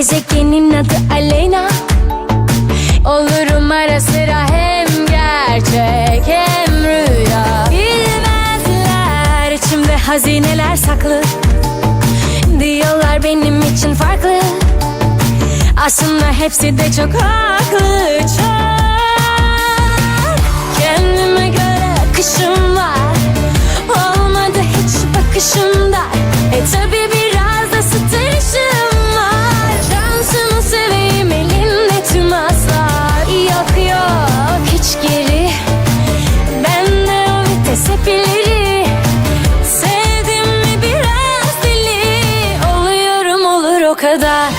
Gezegenin adı Aleyna. Olurum ara sıra hem gerçek hem rüya. Bilmezler içimde hazineler saklı. Diyorlar benim için farklı. Aslında hepsi de çok haklı çok. Kendime göre akışım var. Olmadı hiç bakışımda. E tabi kadar.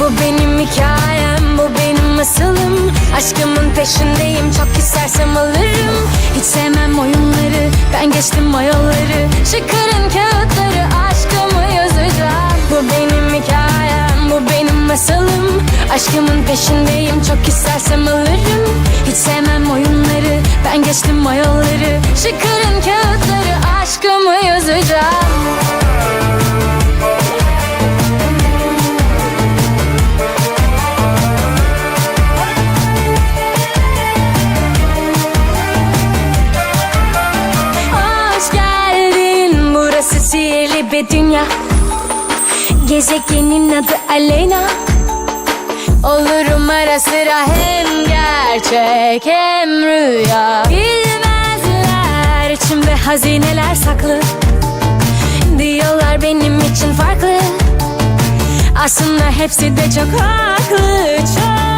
Bu benim hikayem, bu benim masalım Aşkımın peşindeyim, çok istersem alırım. Hiç sevmem oyunları, ben geçtim o yolları Çıkarın kağıtları, aşkımı yazacağım. Bu benim hikayem, bu benim masalım Aşkımın peşindeyim, çok istersem alırım. Hiç sevmem oyunları, ben geçtim o yolları Çıkarın kağıtları, aşkımı yazacağım bir dünya. Gezegenin adı Aleyna. Olurum ara sıra hem gerçek hem rüya. Bilmezler içimde hazineler saklı. Diyorlar benim için farklı. Aslında hepsi de çok haklı çok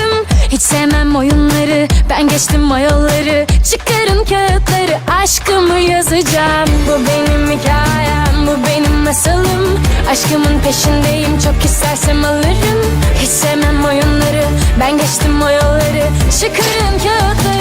sevmem oyunları. Ben geçtim o yolları Çıkarın kağıtları. Aşkımı yazacağım. Bu benim hikayem. Bu benim masalım. Aşkımın peşindeyim. Çok istersem alırım. Hiç sevmem oyunları. Ben geçtim o yolları Çıkarın kağıtları